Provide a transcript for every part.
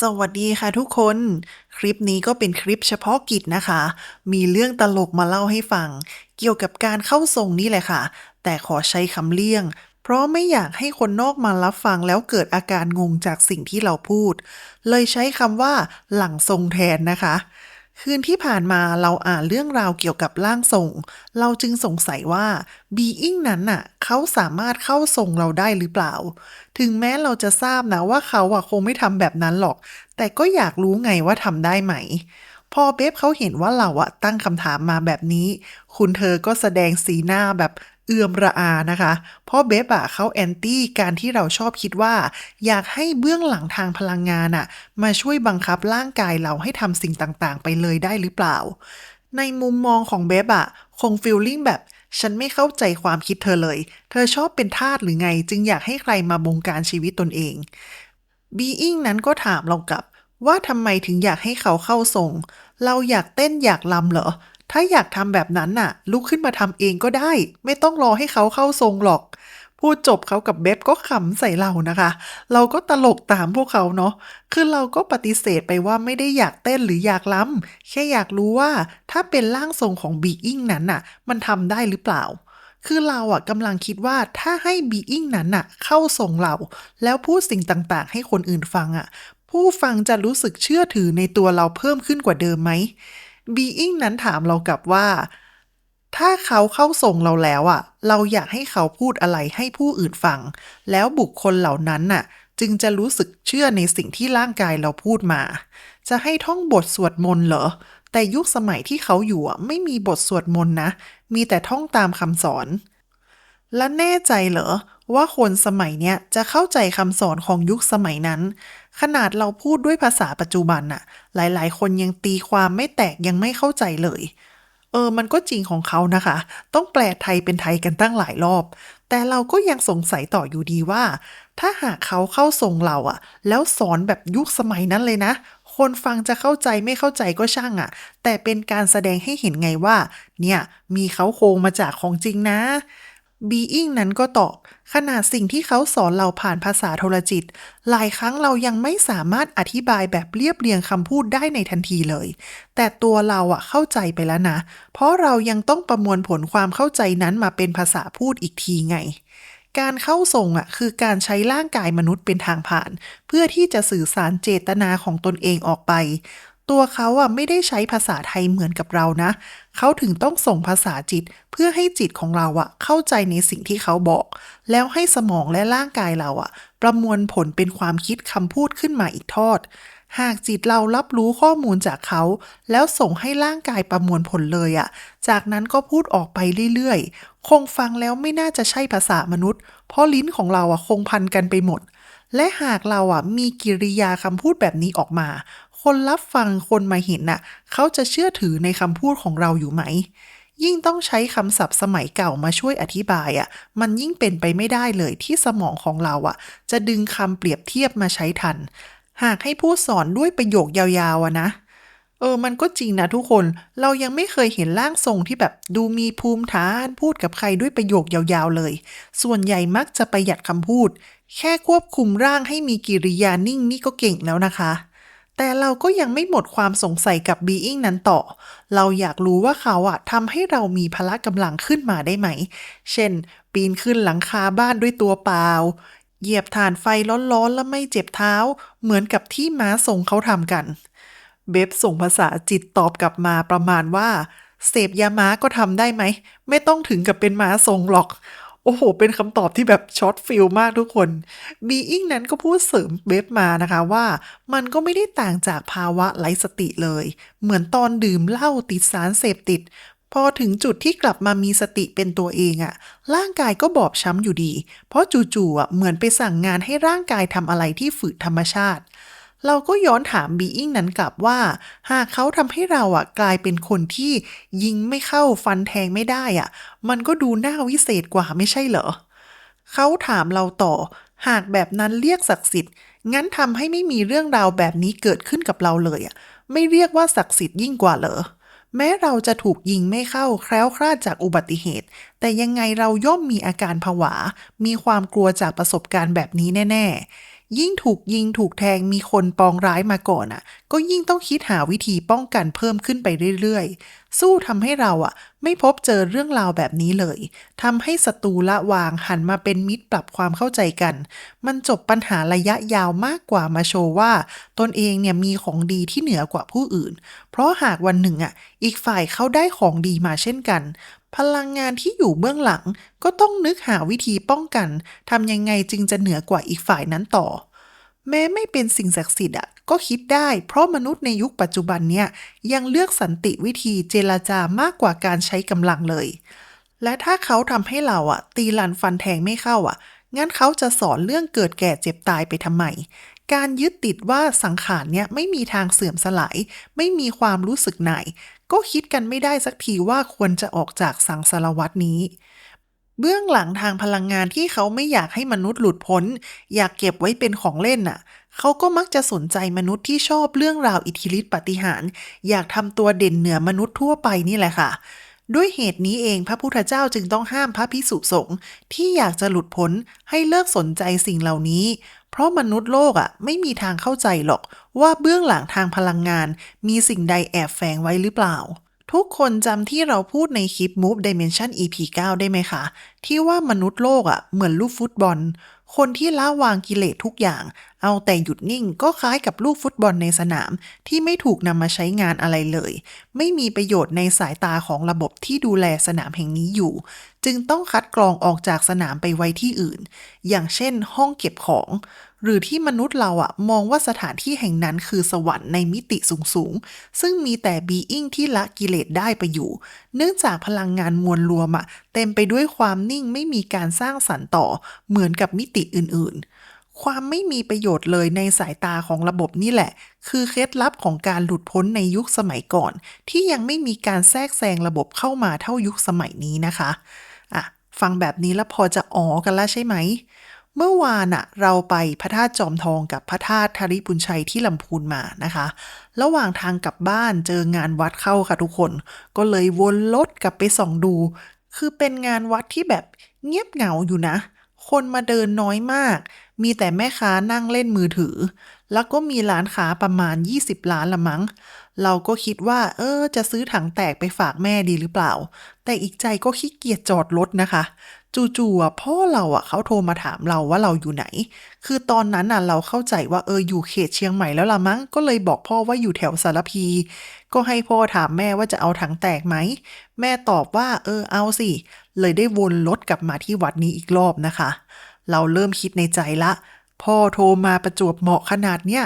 สวัสดีค่ะทุกคน คลิปนี้ก็เป็นคลิปเฉพาะกิจนะคะ มีเรื่องตลกมาเล่าให้ฟัง เกี่ยวกับการเข้าทรงนี่แหละค่ะ แต่ขอใช้คำเลี่ยง เพราะไม่อยากให้คนนอกมารับฟังแล้วเกิดอาการงงจากสิ่งที่เราพูด เลยใช้คำว่าหลังทรงแทนนะคะ คืนที่ผ่านมาเราอ่านเรื่องราวเกี่ยวกับร่างทรง เราจึงสงสัยว่าบีอิงนั้นน่ะ เขาสามารถเข้าทรงเราได้หรือเปล่า ถึงแม้เราจะทราบนะว่าเขาอะคงไม่ทำแบบนั้นหรอก แต่ก็อยากรู้ไงว่าทำได้ไหม พอเบฟเขาเห็นว่าเราอะตั้งคำถามมาแบบนี้ คุณเธอก็แสดงสีหน้าแบบ เอื่อมระอานะคะเพราะเบฟอะเขาแอนตี้การที่เราชอบคิดว่า อยากให้เบื้องหลังทางพลังงานอะมาช่วยบังคับร่างกายเราให้ทำสิ่งต่างๆ ไปเลยได้หรือเปล่า ในมุมมองของเบฟอะคงฟีลลิ่งแบบฉันไม่เข้าใจความคิดเธอเลย เธอชอบเป็นทาสหรือไง จึงอยากให้ใครมาบงการชีวิตตนเองบีอิงนั้นก็ถามเรากลับว่าทำไมถึงอยากให้เขาเข้าทรง เราอยากเต้นอยากลำเหรอ ถ้าอยากทำแบบนั้นน่ะ ลุกขึ้นมาทำเองก็ได้ ไม่ต้องรอให้เขาเข้าทรงหรอก พูดจบเขากับเบฟก็ขำใส่เรานะคะ เราก็ตลกตามพวกเขาเนาะคือเราก็ปฏิเสธไปว่าไม่ได้อยากเต้นหรืออยากล้ำแค่อยากรู้ว่าถ้าเป็นร่างทรงของบีอิงนั้นน่ะ มันทำได้หรือเปล่าคือเราอะกำลังคิดว่าถ้าให้บีอิงนั้นน่ะ เข้าทรงเรา แล้วพูดสิ่งต่างๆ ให้คนอื่นฟังอะ ผู้ฟังจะรู้สึกเชื่อถือในตัวเราเพิ่มขึ้นกว่าเดิมไหม บีอิงนั้นถามเรากลับว่า ถ้าเขาเข้าส่งเราแล้วอะเราอยากให้เขาพูดอะไรให้ผู้อื่นฟัง แล้วบุคคลเหล่านั้นน่ะ จึงจะรู้สึกเชื่อในสิ่งที่ร่างกายเราพูดมา จะให้ท่องบทสวดมนต์เหรอ แต่ยุคสมัยที่เขาอยู่ไม่มีบทสวดมนต์นะ มีแต่ท่องตามคำสอน และแน่ใจเหรอ ว่าคนสมัยเนี้ยจะเข้าใจคำสอนของยุคสมัยนั้น ขนาดเราพูดด้วยภาษาปัจจุบันน่ะ หลายๆ คนยังตีความไม่แตกยังไม่เข้าใจเลย เออ มันก็จริงของเขานะคะ ต้องแปลไทยเป็นไทยกันตั้งหลายรอบ แต่เราก็ยังสงสัยต่ออยู่ดีว่า ถ้าหากเขาเข้าทรงเราอะแล้วสอนแบบยุคสมัยนั้นเลยนะคนฟังจะเข้าใจไม่เข้าใจก็ช่างอะแต่เป็นการแสดงให้เห็นไงว่า เนี่ย มีเขาโครงมาจากของจริงนะ บีอิงนั้นก็ตอบ ขนาดสิ่งที่เขาสอนเราผ่านภาษาโทรจิต หลายครั้งเรายังไม่สามารถอธิบายแบบเรียบเรียงคำพูดได้ในทันทีเลย แต่ตัวเราอะเข้าใจไปแล้วนะ เพราะเรายังต้องประมวลผลความเข้าใจนั้นมาเป็นภาษาพูดอีกทีไง การเข้าทรงอะคือการใช้ร่างกายมนุษย์เป็นทางผ่าน เพื่อที่จะสื่อสารเจตนาของตนเองออกไป ตัวเขาอะไม่ได้ใช้ภาษาไทยเหมือนกับเรานะ เขาถึงต้องส่งภาษาจิตเพื่อให้จิตของเราอะเข้าใจในสิ่งที่เขาบอก แล้วให้สมองและร่างกายเราอะประมวลผลเป็นความคิดคำพูดขึ้นมาอีกทอด หากจิตเรารับรู้ข้อมูลจากเขา แล้วส่งให้ร่างกายประมวลผลเลยอะจากนั้นก็พูดออกไปเรื่อยๆ คงฟังแล้วไม่น่าจะใช่ภาษามนุษย์ เพราะลิ้นของเราอะคงพันกันไปหมดและหากเราอะมีกิริยาคำพูดแบบนี้ออกมา คนรับฟังคนมาเห็นน่ะ เขาจะเชื่อถือในคำพูดของเราอยู่ไหม ยิ่งต้องใช้คำศัพท์สมัยเก่ามาช่วยอธิบายอะ มันยิ่งเป็นไปไม่ได้เลยที่สมองของเราอะ จะดึงคำเปรียบเทียบมาใช้ทัน หากให้ผู้สอนด้วยประโยคยาวๆอะนะเออ มันก็จริงนะทุกคน เรายังไม่เคยเห็นร่างทรงที่แบบดูมีภูมิฐานพูดกับใครด้วยประโยคยาวๆเลย ส่วนใหญ่มักจะประหยัดคำพูด แค่ควบคุมร่างให้มีกิริยานิ่งนี่ก็เก่งแล้วนะคะ แต่เราก็ยังไม่หมดความสงสัยกับบีอิงนั้นต่อ เราอยากรู้ว่าเขาอะทำให้เรามีพละกำลังขึ้นมาได้ไหม เช่น ปีนขึ้นหลังคาบ้านด้วยตัวเปล่า เหยียบถ่านไฟร้อนๆ แล้วไม่เจ็บเท้า เหมือนกับที่ม้าทรงเขาทำกัน เบบส่งภาษาจิตตอบกลับมาประมาณว่า เสพยาม้าก็ทำได้ไหม ไม่ต้องถึงกับเป็นม้าทรงหรอก โอ้โห เป็นคำตอบที่แบบช็อตฟิลมากทุกคน บีอิงนั้นก็พูดเสริมเบบมานะคะว่า มันก็ไม่ได้ต่างจากภาวะไร้สติเลย เหมือนตอนดื่มเหล้าติดสารเสพติด พอถึงจุดที่กลับมามีสติเป็นตัวเองอะร่างกายก็บอบช้ำอยู่ดี เพราะจู่ๆอะเหมือนไปสั่งงานให้ร่างกายทำอะไรที่ฝืนธรรมชาติ เราก็ย้อนถามบีอิงนั้นกลับว่า หากเขาทำให้เราอะกลายเป็นคนที่ยิงไม่เข้าฟันแทงไม่ได้อะ มันก็ดูน่าวิเศษกว่าไม่ใช่เหรอ เขาถามเราต่อ หากแบบนั้นเรียกศักดิ์สิทธิ์ งั้นทำให้ไม่มีเรื่องราวแบบนี้เกิดขึ้นกับเราเลยอะ ไม่เรียกว่าศักดิ์สิทธิ์ยิ่งกว่าเหรอแม้เราจะถูกยิงไม่เข้าแคล้วคลาดจากอุบัติเหตุ แต่ยังไงเราย่อมมีอาการผวา มีความกลัวจากประสบการณ์แบบนี้แน่ๆ ยิ่งถูกยิงถูกแทงมีคนปองร้ายมาก่อนอะ ก็ยิ่งต้องคิดหาวิธีป้องกันเพิ่มขึ้นไปเรื่อยๆ สู้ทำให้เราอะ ไม่พบเจอเรื่องราวแบบนี้เลยทำให้ศัตรูละวางหันมาเป็นมิตรปรับความเข้าใจกัน มันจบปัญหาระยะยาวมากกว่ามาโชว์ว่า ตนเองเนี่ยมีของดีที่เหนือกว่าผู้อื่น เพราะหากวันหนึ่งอะ อีกฝ่ายเขาได้ของดีมาเช่นกัน พลังงานที่อยู่เบื้องหลังก็ต้องนึกหาวิธีป้องกันทำยังไงจึงจะเหนือกว่าอีกฝ่ายนั้นต่อ แม้ไม่เป็นสิ่งศักดิ์สิทธิ์อะก็คิดได้ เพราะมนุษย์ในยุคปัจจุบันเนี่ยยังเลือกสันติวิธีเจรจามากกว่าการใช้กำลังเลย และถ้าเขาทำให้เราอะ ตีลันฟันแทงไม่เข้าอะงั้นเขาจะสอนเรื่องเกิดแก่เจ็บตายไปทำไม การยึดติดว่าสังขารเนี่ยไม่มีทางเสื่อมสลาย ไม่มีความรู้สึกไหน ก็คิดกันไม่ได้สักทีว่าควรจะออกจากสังสารวัตนี้ เบื้องหลังทางพลังงานที่เขาไม่อยากให้มนุษย์หลุดพ้น อยากเก็บไว้เป็นของเล่นน่ะ เขาก็มักจะสนใจมนุษย์ที่ชอบเรื่องราวอิทธิฤทธิปฏิหาร อยากทำตัวเด่นเหนือมนุษย์ทั่วไปนี่แหละค่ะด้วยเหตุนี้เองพระพุทธเจ้าจึงต้องห้ามพระพิสุสงฆ์ที่อยากจะหลุดพ้นให้เลิกสนใจสิ่งเหล่านี้ เพราะมนุษย์โลกอะไม่มีทางเข้าใจหรอก ว่าเบื้องหลังทางพลังงาน มีสิ่งใดแอบแฝงไว้หรือเปล่า ทุกคนจำที่เราพูดในคลิป Move Dimension EP 9 ได้ไหมคะ ที่ว่ามนุษย์โลกอะเหมือนลูกฟุตบอล คนที่ละวางกิเลสทุกอย่าง เอาแต่หยุดนิ่งก็คล้ายกับลูกฟุตบอลในสนาม ที่ไม่ถูกนำมาใช้งานอะไรเลย ไม่มีประโยชน์ในสายตาของระบบที่ดูแลสนามแห่งนี้อยู่ จึงต้องคัดกรองออกจากสนามไปไว้ที่อื่น อย่างเช่นห้องเก็บของ หรือที่มนุษย์เราอะมองว่าสถานที่แห่งนั้นคือสวรรค์ในมิติสูงๆ ซึ่งมีแต่บีอิงที่ละกิเลสได้ไปอยู่ เนื่องจากพลังงานมวลรวมอะเต็มไปด้วยความนิ่งไม่มีการสร้างสรรค์ต่อเหมือนกับมิติอื่นๆความไม่มีประโยชน์เลยในสายตาของระบบนี่แหละ คือเคล็ดลับของการหลุดพ้นในยุคสมัยก่อน ที่ยังไม่มีการแทรกแซงระบบเข้ามาเท่ายุคสมัยนี้นะคะอะ ฟังแบบนี้แล้วพอจะอ๋อกันแล้วใช่ไหม เมื่อวานอะเราไปพระธาตุจอมทองกับพระธาตุธาริปุญชัยที่ลำพูนมานะคะ ระหว่างทางกลับบ้านเจองานวัดเข้าค่ะทุกคน ก็เลยวนรถกลับไปส่องดู คือเป็นงานวัดที่แบบเงียบเหงาอยู่นะ คนมาเดินน้อยมาก มีแต่แม่ค้านั่งเล่นมือถือ แล้วก็มีร้านค้าประมาณ 20 ล้านละมั้ง เราก็คิดว่า เออ จะซื้อถังแตกไปฝากแม่ดีหรือเปล่า แต่อีกใจก็ขี้เกียจจอดรถนะคะ จู่ๆพ่อเราอะเขาโทรมาถามเราว่าเราอยู่ไหน คือตอนนั้นอะเราเข้าใจว่าเอออยู่เขตเชียงใหม่แล้วละมั้ง ก็เลยบอกพ่อว่าอยู่แถวสารพี ก็ให้พ่อถามแม่ว่าจะเอาถังแตกไหม แม่ตอบว่า เออเอาสิ เลยได้วนรถกลับมาที่วัดนี้อีกรอบนะคะ เราเริ่มคิดในใจละ พ่อโทรมาประจวบเหมาะขนาดเนี้ย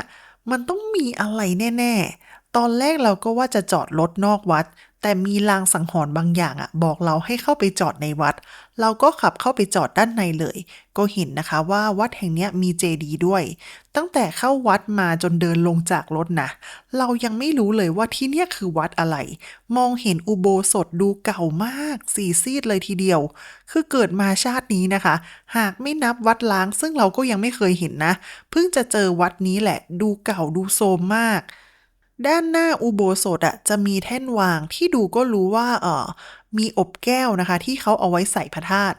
มันต้องมีอะไรแน่ๆ ตอนแรกเราก็ว่าจะจอดรถนอกวัด แต่มีลางสังหรณ์บางอย่างอะบอกเราให้เข้าไปจอดในวัด เราก็ขับเข้าไปจอดด้านในเลย ก็เห็นนะคะว่าวัดแห่งนี้มีเจดีย์ด้วย ตั้งแต่เข้าวัดมาจนเดินลงจากรถนะ เรายังไม่รู้เลยว่าที่เนี่ยคือวัดอะไร มองเห็นอุโบสถดูเก่ามากสีซีดเลยทีเดียว คือเกิดมาชาตินี้นะคะ หากไม่นับวัดล้างซึ่งเราก็ยังไม่เคยเห็นนะ เพิ่งจะเจอวัดนี้แหละ ดูเก่าดูโทรมมาก ด้านหน้าอุโบสถอะจะมีแท่นวางที่ดูก็รู้ว่าเออมีอบแก้วนะคะ ที่เขาเอาไว้ใส่พระธาตุ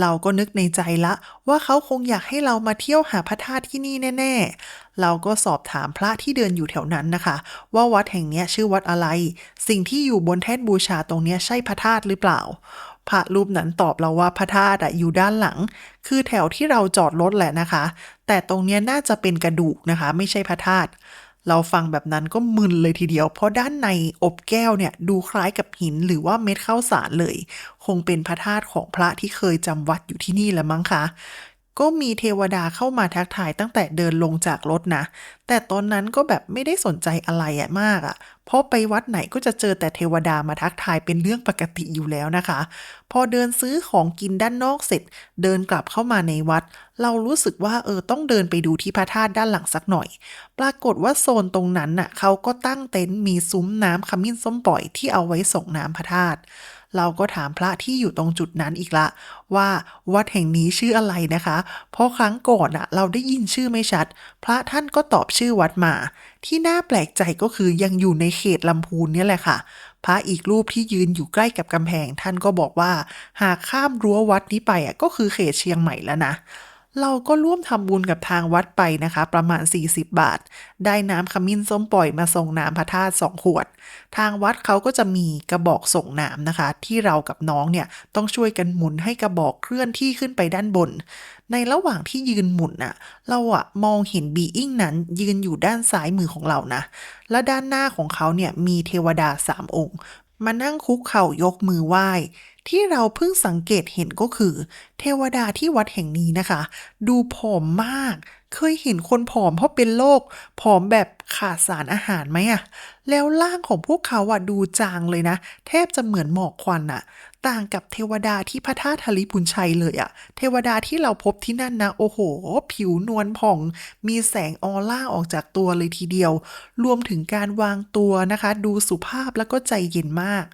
เราก็นึกในใจละ ว่าเขาคงอยากให้เรามาเที่ยวหาพระธาตุที่นี่แน่ ๆ เราก็สอบถามพระที่เดินอยู่แถวนั้นนะคะ ว่าวัดแห่งนี้ชื่อวัดอะไร สิ่งที่อยู่บนแท่นบูชาตรงนี้ใช่พระธาตุหรือเปล่า พระรูปนั้นตอบเราว่าพระธาตุอยู่ด้านหลัง คือแถวที่เราจอดรถแหละนะคะ แต่ตรงนี้น่าจะเป็นกระดูกนะคะ ไม่ใช่พระธาตุ เราฟังแบบนั้นก็มึนเลยทีเดียว เพราะด้านในอบแก้วเนี่ยดูคล้ายกับหินหรือว่าเม็ดข้าวสารเลย คงเป็นพระธาตุของพระที่เคยจำวัดอยู่ที่นี่แหละมั้งคะก็มีเทวดาเข้ามาทักทายตั้งแต่เดินลงจากรถนะ แต่ตอนนั้นก็แบบไม่ได้สนใจอะไรอะมากอะ เพราะไปวัดไหนก็จะเจอแต่เทวดามาทักทายเป็นเรื่องปกติอยู่แล้วนะคะ พอเดินซื้อของกินด้านนอกเสร็จ เดินกลับเข้ามาในวัด เรารู้สึกว่าเออต้องเดินไปดูที่พระธาตุด้านหลังสักหน่อย ปรากฏว่าโซนตรงนั้นน่ะเขาก็ตั้งเต็นท์มีซุ้มน้ำขมิ้นส้มปล่อยที่เอาไว้ส่งน้ำพระธาตุ เราก็ถามพระที่อยู่ตรงจุดนั้นอีกละ ว่าวัดแห่งนี้ชื่ออะไรนะคะ เพราะครั้งก่อนอะเราได้ยินชื่อไม่ชัด พระท่านก็ตอบชื่อวัดมา ที่น่าแปลกใจก็คือยังอยู่ในเขตลำพูนเนี่ยแหละค่ะพระอีกรูปที่ยืนอยู่ใกล้กับกำแพงท่านก็บอกว่า หากข้ามรั้ววัดนี้ไปอะก็คือเขตเชียงใหม่แล้วนะ เราก็ร่วมทำบุญกับทางวัดไปนะคะ ประมาณ 40 บาท ได้น้ำขมิ้นส้มปล่อยมาส่งน้ำพระธาตุสองขวด ทางวัดเขาก็จะมีกระบอกส่งน้ำนะคะ ที่เรากับน้องเนี่ยต้องช่วยกันหมุนให้กระบอกเคลื่อนที่ขึ้นไปด้านบน ในระหว่างที่ยืนหมุนน่ะเราอะมองเห็นบีอิงนั้นยืนอยู่ด้านซ้ายมือของเรานะ และด้านหน้าของเขาเนี่ยมีเทวดาสามองค์ มานั่งคุกเข่ายกมือไหว้ ที่เราเพิ่งสังเกตเห็นก็คือ เทวดาที่วัดแห่งนี้นะคะ ดูผอมมาก เคยเห็นคนผอมเพราะเป็นโรคผอมแบบขาดสารอาหารไหมอะแล้วร่างของพวกเขาอะดูจางเลยนะ แทบจะเหมือนหมอกควันอะ ต่างกับเทวดาที่พระธาตุธริพุนชัยเลยอะเทวดาที่เราพบที่นั่นนะโอ้โห ผิวนวลผ่อง มีแสงออร่าออกจากตัวเลยทีเดียว รวมถึงการวางตัวนะคะ ดูสุภาพแล้วก็ใจเย็นมาก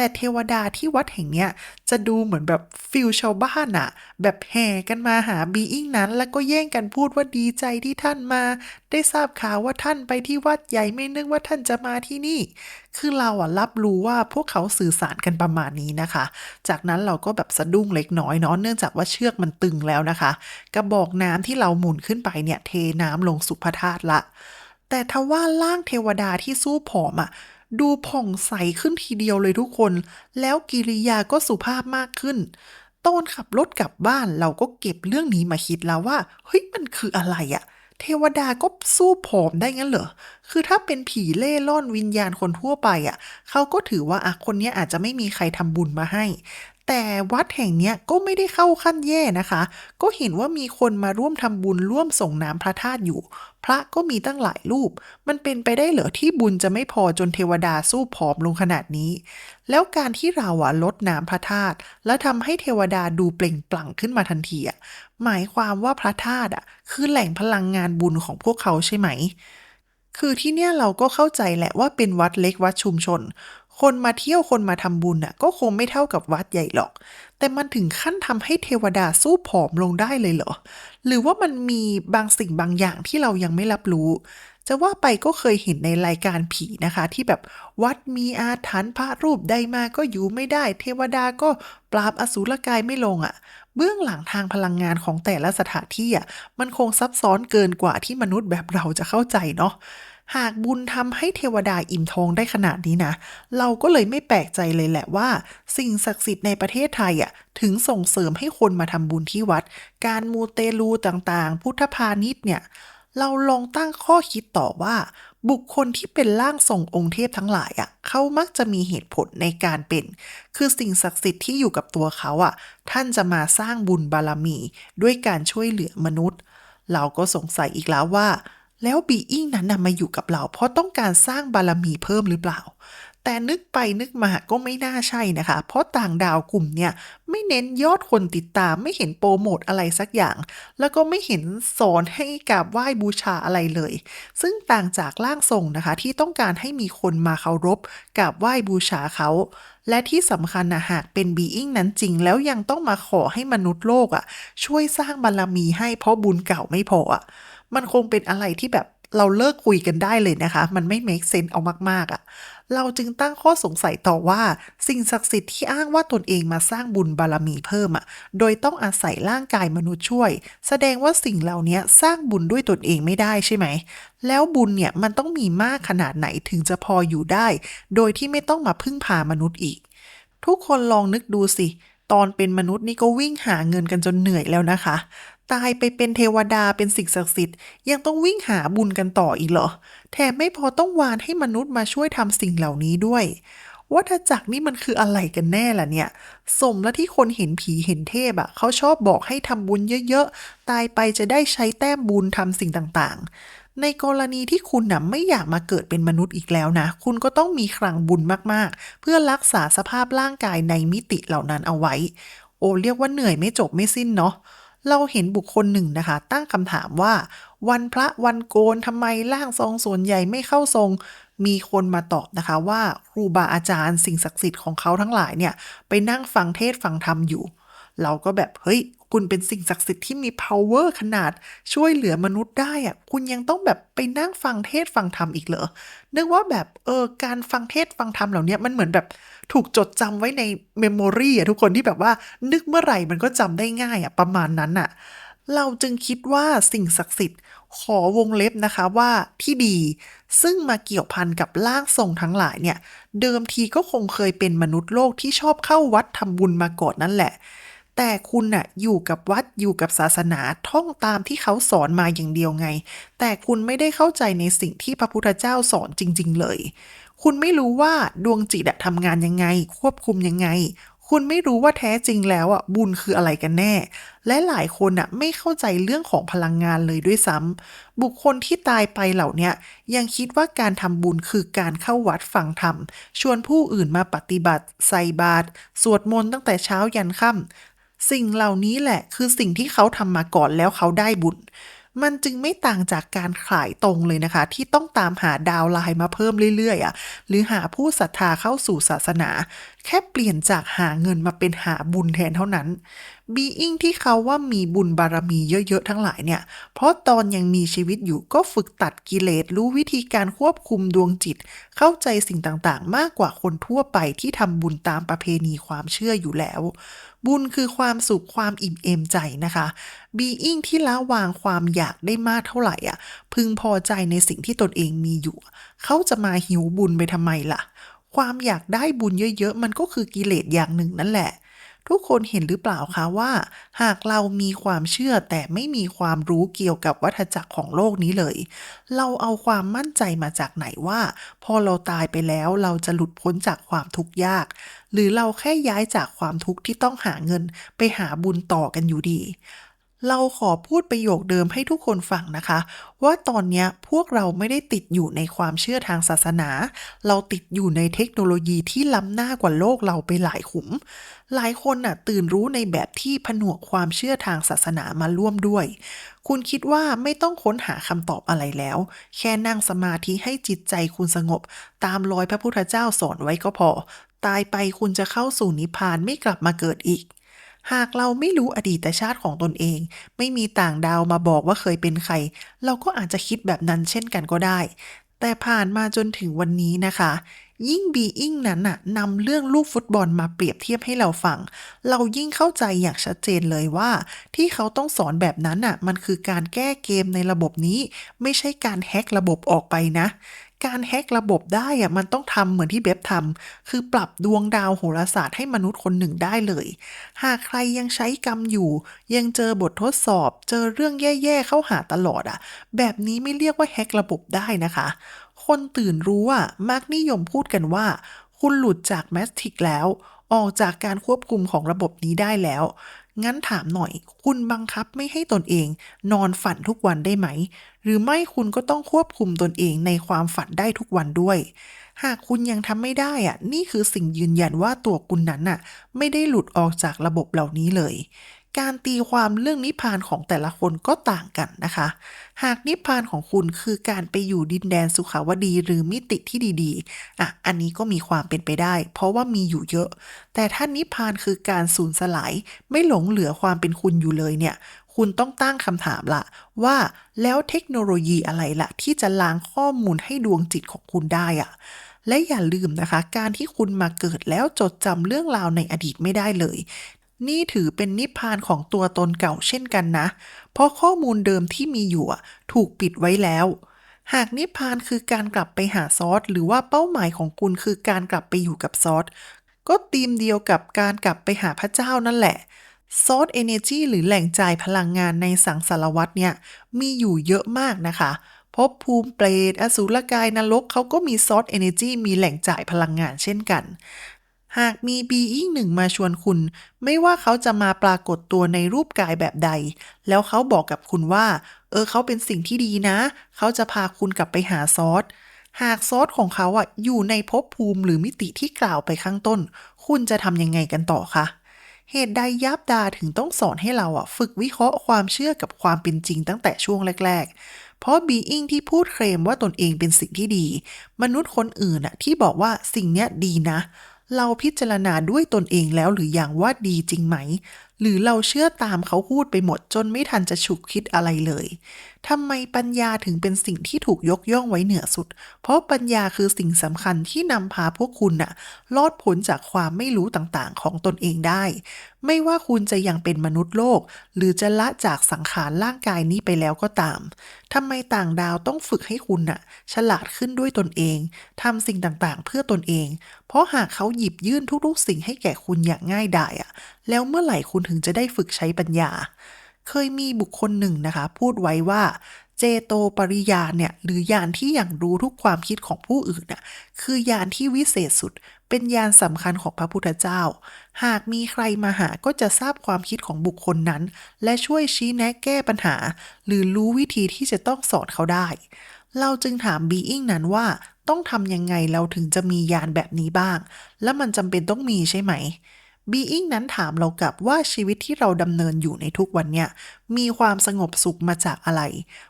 แต่เทวดาที่วัดแห่งเนี้ยจะดูเหมือนแบบฟิลชาวบ้านอะแบบแห่กันมาหาบีอิงนั้น แล้วก็แย่งกันพูดว่าดีใจที่ท่านมา ได้ทราบข่าวว่าท่านไปที่วัดใหญ่ไม่นึกว่าท่านจะมาที่นี่ คือเราอะรับรู้ว่าพวกเขาสื่อสารกันประมาณนี้นะคะ จากนั้นเราก็แบบสะดุ้งเล็กน้อยเนาะเนื่องจากว่าเชือกมันตึงแล้วนะคะ กระบอกน้ำที่เราหมุนขึ้นไปเนี่ยเทน้ำลงสุพระธาตุละ แต่ทว่าร่างเทวดาที่สู้ผอมอะ ดูผ่องใสขึ้นทีเดียวเลยทุกคน แล้วกิริยาก็สุภาพมากขึ้นตอนขับรถกลับบ้านเราก็เก็บเรื่องนี้มาคิดแล้วว่าเฮ้ยมันคืออะไรอะเทวดาก็สู้ผอมได้งั้นเหรอ คือถ้าเป็นผีเล่ร่อนวิญญาณคนทั่วไปอะเขาก็ถือว่าอะคนนี้อาจจะไม่มีใครทำบุญมาให้ แต่วัดแห่งเนี้ยก็ไม่ได้เข้าขั้นแย่นะคะ ก็เห็นว่ามีคนมาร่วมทำบุญร่วมส่งน้ำพระธาตุอยู่ พระก็มีตั้งหลายรูป มันเป็นไปได้เหรอที่บุญจะไม่พอจนเทวดาสู้ผอมลงขนาดนี้ แล้วการที่เราอะลดน้ำพระธาตุและทำให้เทวดาดูเปล่งปลั่งขึ้นมาทันทีอะหมายความว่าพระธาตุอะคือแหล่งพลังงานบุญของพวกเขาใช่ไหมคือที่เนี่ยเราก็เข้าใจแหละว่าเป็นวัดเล็กวัดชุมชน คนมาเที่ยวคนมาทำบุญน่ะก็คงไม่เท่ากับวัดใหญ่หรอก แต่มันถึงขั้นทำให้เทวดาสู้ผอมลงได้เลยเหรอ หรือว่ามันมีบางสิ่งบางอย่างที่เรายังไม่รับรู้ จะว่าไปก็เคยเห็นในรายการผีนะคะ ที่แบบวัดมีอาถรรพ์พระรูปใดมาก็อยู่ไม่ได้ เทวดาก็ปราบอสูรกายไม่ลงอะ่ะ เบื้องหลังทางพลังงานของแต่ละสถานที่อะมันคงซับซ้อนเกินกว่าที่มนุษย์แบบเราจะเข้าใจเนาะ หากบุญทำให้เทวดาอิ่มท้องได้ขนาดนี้นะ เราก็เลยไม่แปลกใจเลยแหละว่า สิ่งศักดิ์สิทธิ์ในประเทศไทยอะถึงส่งเสริมให้คนมาทำบุญที่วัด การมูเตลูต่างๆ พุทธพาณิชย์เนี่ย เราลองตั้งข้อคิดต่อว่า บุคคลที่เป็นร่างทรงองค์เทพทั้งหลายอะเขามักจะมีเหตุผลในการเป็น คือสิ่งศักดิ์สิทธิ์ที่อยู่กับตัวเขาอะ ท่านจะมาสร้างบุญบารมี ด้วยการช่วยเหลือมนุษย์ เราก็สงสัยอีกแล้วว่า แล้วบีอิงนั้นนำมาอยู่กับเรา เพราะต้องการสร้างบารมีเพิ่มหรือเปล่า แต่นึกไปนึกมาก็ไม่น่าใช่นะคะ เพราะต่างดาวกลุ่มเนี่ยไม่เน้นยอดคนติดตามไม่เห็นโปรโมทอะไรสักอย่าง แล้วก็ไม่เห็นสอนให้กราบไหว้บูชาอะไรเลย ซึ่งต่างจากร่างทรงนะคะ ที่ต้องการให้มีคนมาเคารพกราบไหว้บูชาเขาและที่สำคัญนะหากเป็นบีอิงนั้นจริง แล้วยังต้องมาขอให้มนุษย์โลกอะ่ะ ช่วยสร้างบารมีให้เพราะบุญเก่าไม่พออะ มันคงเป็นอะไรที่แบบเราเลิกคุยกันได้เลยนะคะ มันไม่ make sense เอามาก ๆอะ่ะ เราจึงตั้งข้อสงสัยต่อว่า สิ่งศักดิ์สิทธิ์ที่อ้างว่าตนเองมาสร้างบุญบารมีเพิ่มอะ่ะ โดยต้องอาศัยร่างกายมนุษย์ช่วย แสดงว่าสิ่งเหล่านี้สร้างบุญด้วยตนเองไม่ได้ใช่ไหม แล้วบุญเนี่ยมันต้องมีมากขนาดไหนถึงจะพออยู่ได้ โดยที่ไม่ต้องมาพึ่งพามนุษย์อีก ทุกคนลองนึกดูสิตอนเป็นมนุษย์นี่ก็วิ่งหาเงินกันจนเหนื่อยแล้วนะคะ ตายไปเป็นเทวดาเป็นสิ่งศักดิ์สิทธิ์ ยังต้องวิ่งหาบุญกันต่ออีกเหรอ แถมไม่พอต้องวานให้มนุษย์มาช่วยทำสิ่งเหล่านี้ด้วย วัฏจักรนี่มันคืออะไรกันแน่ล่ะเนี่ย สมแล้วที่คนเห็นผีเห็นเทพอะ่ะ เขาชอบบอกให้ทำบุญเยอะๆ ตายไปจะได้ใช้แต้มบุญทำสิ่งต่างๆ ในกรณีที่คุณน่ะไม่อยากมาเกิดเป็นมนุษย์อีกแล้วนะ คุณก็ต้องมีคลังบุญมากๆ เพื่อรักษาสภาพร่างกายในมิติเหล่านั้นเอาไว้ โอ้เรียกว่าเหนื่อยไม่จบไม่สิ้นเนาะ เราเห็นบุคคลหนึ่งนะคะ ตั้งคำถามว่า วันพระวันโกนทำไมร่างทรงส่วนใหญ่ไม่เข้าทรง มีคนมาตอบนะคะว่าครูบาอาจารย์สิ่งศักดิ์สิทธิ์ของเขาทั้งหลายเนี่ย ไปนั่งฟังเทศฟังธรรมอยู่ เราก็แบบเฮ้ย คุณเป็นสิ่งศักดิ์สิทธิ์ที่มี power ขนาดช่วยเหลือมนุษย์ได้อะคุณยังต้องแบบไปนั่งฟังเทศฟังธรรมอีกเหรอ นึกว่าแบบเออการฟังเทศฟังธรรมเหล่านี้มันเหมือนแบบถูกจดจำไว้ในเมมโมรีอะทุกคนที่แบบว่า นึกเมื่อไหร่มันก็จำได้ง่ายอะประมาณนั้นอะเราจึงคิดว่าสิ่งศักดิ์สิทธิ์ขอวงเล็บนะคะว่าที่ดี ซึ่งมาเกี่ยวพันกับร่างทรงทั้งหลายเนี่ย เดิมทีก็คงเคยเป็นมนุษย์โลกที่ชอบเข้าวัดทำบุญมาก่อนนั่นแหละ แต่คุณน่ะอยู่กับวัดอยู่กับศาสนาท่องตามที่เขาสอนมาอย่างเดียวไง แต่คุณไม่ได้เข้าใจในสิ่งที่พระพุทธเจ้าสอนจริง ๆ เลย คุณไม่รู้ว่าดวงจิตอะทำงานยังไง ควบคุมยังไง คุณไม่รู้ว่าแท้จริงแล้วอะบุญคืออะไรกันแน่ และหลายคนอะไม่เข้าใจเรื่องของพลังงานเลยด้วยซ้ำบุคคลที่ตายไปเหล่านี้ยยังคิดว่าการทำบุญคือการเข้าวัดฟังธรรม ชวนผู้อื่นมาปฏิบัติใส่บาตรสวดมนต์ตั้งแต่เช้ายันค่ำ สิ่งเหล่านี้แหละคือสิ่งที่เขาทำมาก่อนแล้วเขาได้บุญ มันจึงไม่ต่างจากการขายตรงเลยนะคะ ที่ต้องตามหาดาวไลน์มาเพิ่มเรื่อยๆอะหรือหาผู้ศรัทธาเข้าสู่ศาสนา แค่เปลี่ยนจากหาเงินมาเป็นหาบุญแทนเท่านั้น บีอิงที่เขาว่ามีบุญบารมีเยอะๆทั้งหลายเนี่ย เพราะตอนยังมีชีวิตอยู่ก็ฝึกตัดกิเลสรู้วิธีการควบคุมดวงจิต เข้าใจสิ่งต่างๆ มากกว่าคนทั่วไปที่ทำบุญตามประเพณีความเชื่ออยู่แล้ว บุญคือความสุขความอิ่มเอมใจนะคะบีอิงที่ละวางความอยากได้มากเท่าไหร่อะ พึงพอใจในสิ่งที่ตนเองมีอยู่ เขาจะมาหิวบุญไปทำไมล่ะ ความอยากได้บุญเยอะๆ มันก็คือกิเลสอย่างหนึ่งนั่นแหละ ทุกคนเห็นหรือเปล่าคะว่า หากเรามีความเชื่อแต่ไม่มีความรู้เกี่ยวกับวัฏจักรของโลกนี้เลย เราเอาความมั่นใจมาจากไหนว่า พอเราตายไปแล้วเราจะหลุดพ้นจากความทุกข์ยาก หรือเราแค่ย้ายจากความทุกข์ที่ต้องหาเงินไปหาบุญต่อกันอยู่ดี เราขอพูดประโยคเดิมให้ทุกคนฟังนะคะ ว่าตอนนี้พวกเราไม่ได้ติดอยู่ในความเชื่อทางศาสนา เราติดอยู่ในเทคโนโลยีที่ล้ำหน้ากว่าโลกเราไปหลายขุม หลายคนน่ะตื่นรู้ในแบบที่ผนวกความเชื่อทางศาสนามาร่วมด้วย คุณคิดว่าไม่ต้องค้นหาคำตอบอะไรแล้ว แค่นั่งสมาธิให้จิตใจคุณสงบ ตามรอยพระพุทธเจ้าสอนไว้ก็พอ ตายไปคุณจะเข้าสู่นิพพานไม่กลับมาเกิดอีก หากเราไม่รู้อดีตชาติของตนเอง ไม่มีต่างดาวมาบอกว่าเคยเป็นใคร เราก็อาจจะคิดแบบนั้นเช่นกันก็ได้ แต่ผ่านมาจนถึงวันนี้นะคะ ยิ่งบีอิงนั้นน่ะนำเรื่องลูกฟุตบอลมาเปรียบเทียบให้เราฟัง เรายิ่งเข้าใจอย่างชัดเจนเลยว่า ที่เขาต้องสอนแบบนั้นน่ะ มันคือการแก้เกมในระบบนี้ ไม่ใช่การแฮกระบบออกไปนะ การแฮกระบบได้อะมันต้องทำเหมือนที่เบบทำคือปรับดวงดาวโหราศาสตร์ให้มนุษย์คนหนึ่งได้เลย หากใครยังใช้กรรมอยู่ ยังเจอบททดสอบ เจอเรื่องแย่ๆเข้าหาตลอดอะแบบนี้ไม่เรียกว่าแฮกระบบได้นะคะ คนตื่นรู้อะมักนิยมพูดกันว่า คุณหลุดจากแมสติกแล้ว ออกจากการควบคุมของระบบนี้ได้แล้ว งั้นถามหน่อย คุณบังคับไม่ให้ตนเอง นอนฝันทุกวันได้ไหม หรือไม่คุณก็ต้องควบคุมตนเองในความฝันได้ทุกวันด้วย หากคุณยังทำไม่ได้อะนี่คือสิ่งยืนยันว่าตัวคุณนั้นน่ะ ไม่ได้หลุดออกจากระบบเหล่านี้เลย การตีความเรื่องนิพพานของแต่ละคนก็ต่างกันนะคะ หากนิพพานของคุณคือการไปอยู่ดินแดนสุขาวดีหรือมิติที่ดีๆ อะ อันนี้ก็มีความเป็นไปได้ เพราะว่ามีอยู่เยอะ แต่ถ้านิพพานคือการสูญสลาย ไม่หลงเหลือความเป็นคุณอยู่เลยเนี่ย คุณต้องตั้งคำถามละว่าแล้วเทคโนโลยีอะไรละที่จะล้างข้อมูลให้ดวงจิตของคุณได้อะและอย่าลืมนะคะ การที่คุณมาเกิดแล้วจดจำเรื่องราวในอดีตไม่ได้เลย นี่ถือเป็นนิพพานของตัวตนเก่าเช่นกันนะ เพราะข้อมูลเดิมที่มีอยู่ถูกปิดไว้แล้ว หากนิพพานคือการกลับไปหาซอส หรือว่าเป้าหมายของคุณคือการกลับไปอยู่กับซอส ก็ธีมเดียวกับการกลับไปหาพระเจ้านั่นแหละซอสเอเนจีหรือแหล่งจ่ายพลังงานในสังสารวัตเนี่ยมีอยู่เยอะมากนะคะภพภูมิเปรตอสูรกายนรกเขาก็มีซอสเอเนจีมีแหล่งจ่ายพลังงานเช่นกัน หากมีบีอิงหนึ่งมาชวนคุณ ไม่ว่าเขาจะมาปรากฏตัวในรูปกายแบบใด แล้วเขาบอกกับคุณว่า เออเขาเป็นสิ่งที่ดีนะ เขาจะพาคุณกลับไปหาซอสหากซอสของเขาอะอยู่ในภพภูมิหรือมิติที่กล่าวไปข้างต้น คุณจะทำยังไงกันต่อคะเหตุใดยับดาถึงต้องสอนให้เราอะฝึกวิเคราะห์ความเชื่อกับความเป็นจริงตั้งแต่ช่วงแรก ๆ เพราะบีอิงที่พูดเคลมว่าตนเองเป็นสิ่งที่ดี มนุษย์คนอื่นอะที่บอกว่าสิ่งเนี้ยดีนะ เราพิจารณาด้วยตนเองแล้วหรืออย่างว่าดีจริงไหม หรือเราเชื่อตามเขาพูดไปหมดจนไม่ทันจะฉุกคิดอะไรเลยทำไมปัญญาถึงเป็นสิ่งที่ถูกยกย่องไว้เหนือสุด เพราะปัญญาคือสิ่งสำคัญที่นำพาพวกคุณน่ะลอดพ้นจากความไม่รู้ต่างๆ ของตนเองได้ ไม่ว่าคุณจะยังเป็นมนุษย์โลก หรือจะละจากสังขารร่างกายนี้ไปแล้วก็ตามทำไมต่างดาวต้องฝึกให้คุณน่ะ ฉลาดขึ้นด้วยตนเองทำสิ่งต่างๆ เพื่อตนเอง เพราะหากเขาหยิบยื่นทุกๆ สิ่งให้แก่คุณอย่างง่ายดายอะแล้วเมื่อไหร่คุณถึงจะได้ฝึกใช้ปัญญา เคยมีบุคคลหนึ่งนะคะ พูดไว้ว่า เจโตปริยานเนี่ยหรือญาณที่อย่างรู้ทุกความคิดของผู้อื่นน่ะคือญาณที่วิเศษสุด เป็นญาณสำคัญของพระพุทธเจ้า หากมีใครมาหาก็จะทราบความคิดของบุคคลนั้น และช่วยชี้แนะแก้ปัญหา หรือรู้วิธีที่จะต้องสอนเขาได้ เราจึงถามบีอิงนั้นว่าต้องทำยังไงเราถึงจะมียานแบบนี้บ้าง และมันจำเป็นต้องมีใช่ไหม บีอิงนั้นถามเรากลับว่าชีวิตที่เราดำเนินอยู่ในทุกวันเนี่ยมีความสงบสุขมาจากอะไร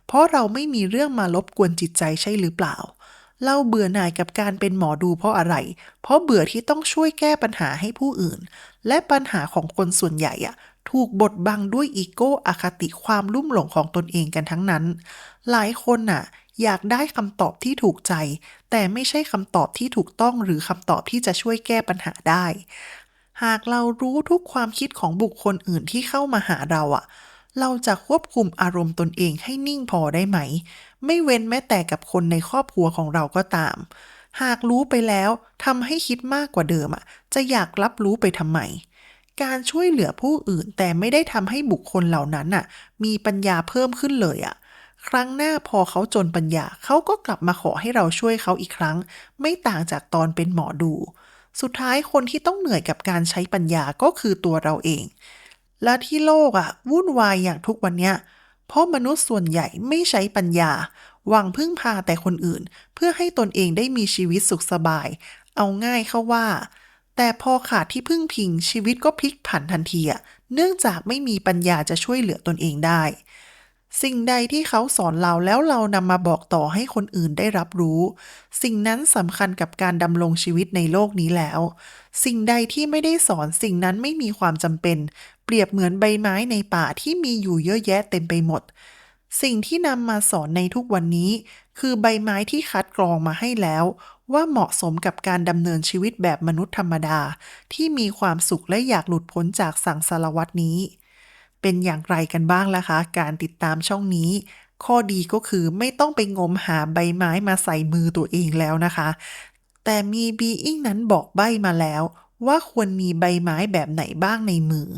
เพราะเราไม่มีเรื่องมารบกวนจิตใจใช่หรือเปล่า เราเบื่อหน่ายกับการเป็นหมอดูเพราะอะไร เพราะเบื่อที่ต้องช่วยแก้ปัญหาให้ผู้อื่น และปัญหาของคนส่วนใหญ่อะถูกบดบังด้วยอีโก้อคติความลุ่มหลงของตนเองกันทั้งนั้น หลายคนน่ะอยากได้คำตอบที่ถูกใจ แต่ไม่ใช่คำตอบที่ถูกต้องหรือคำตอบที่จะช่วยแก้ปัญหาได้ หากเรารู้ทุกความคิดของบุคคลอื่นที่เข้ามาหาเราอะเราจะควบคุมอารมณ์ตนเองให้นิ่งพอได้ไหม ไม่เว้นแม้แต่กับคนในครอบครัวของเราก็ตาม หากรู้ไปแล้วทำให้คิดมากกว่าเดิมอะจะอยากรับรู้ไปทำไม การช่วยเหลือผู้อื่นแต่ไม่ได้ทำให้บุคคลเหล่านั้นน่ะ มีปัญญาเพิ่มขึ้นเลยอะครั้งหน้าพอเขาจนปัญญาเขาก็กลับมาขอให้เราช่วยเขาอีกครั้ง ไม่ต่างจากตอนเป็นหมอดู สุดท้ายคนที่ต้องเหนื่อยกับการใช้ปัญญาก็คือตัวเราเอง และที่โลกอะวุ่นวายอย่างทุกวันเนี้ยเพราะมนุษย์ส่วนใหญ่ไม่ใช้ปัญญา หวังพึ่งพาแต่คนอื่น เพื่อให้ตนเองได้มีชีวิตสุขสบาย เอาง่ายเข้าว่า แต่พอขาดที่พึ่งพิงชีวิตก็พลิกผันทันทีอะเนื่องจากไม่มีปัญญาจะช่วยเหลือตนเองได้ สิ่งใดที่เขาสอนเราแล้วเรานำมาบอกต่อให้คนอื่นได้รับรู้ สิ่งนั้นสำคัญกับการดำรงชีวิตในโลกนี้แล้ว สิ่งใดที่ไม่ได้สอนสิ่งนั้นไม่มีความจำเป็น เปรียบเหมือนใบไม้ในป่าที่มีอยู่เยอะแยะเต็มไปหมด สิ่งที่นำมาสอนในทุกวันนี้ คือใบไม้ที่คัดกรองมาให้แล้ว ว่าเหมาะสมกับการดำเนินชีวิตแบบมนุษย์ธรรมดา ที่มีความสุขและอยากหลุดพ้นจากสังสารวัตนี้ เป็นอย่างไรกันบ้างล่ะคะ การติดตามช่องนี้ ข้อดีก็คือไม่ต้องไปงมหาใบไม้มาใส่มือตัวเองแล้วนะคะ แต่มีบีอิงนั้นบอกใบมาแล้วว่าควรมีใบไม้แบบไหนบ้างในมือ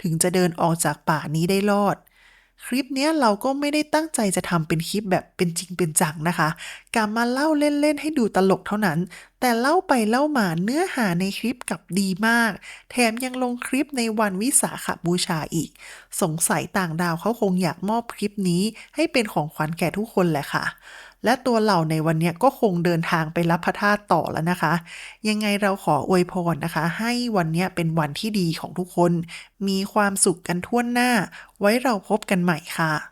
ถึงจะเดินออกจากป่านี้ได้รอด คลิปเนี้ยเราก็ไม่ได้ตั้งใจจะทำเป็นคลิปแบบเป็นจริงเป็นจังนะคะกลับมาเล่าเล่นๆให้ดูตลกเท่านั้น แต่เล่าไปเล่ามาเนื้อหาในคลิปกับดีมาก แถมยังลงคลิปในวันวิสาขบูชาอีก สงสัยต่างดาวเขาคงอยากมอบคลิปนี้ให้เป็นของขวัญแก่ทุกคนแหละค่ะ และตัวเราในวันนี้ก็คงเดินทางไปรับพระธาตุต่อแล้วนะคะ ยังไงเราขออวยพรนะคะ ให้วันนี้เป็นวันที่ดีของทุกคน มีความสุขกันทั่วหน้า ไว้เราพบกันใหม่ค่ะ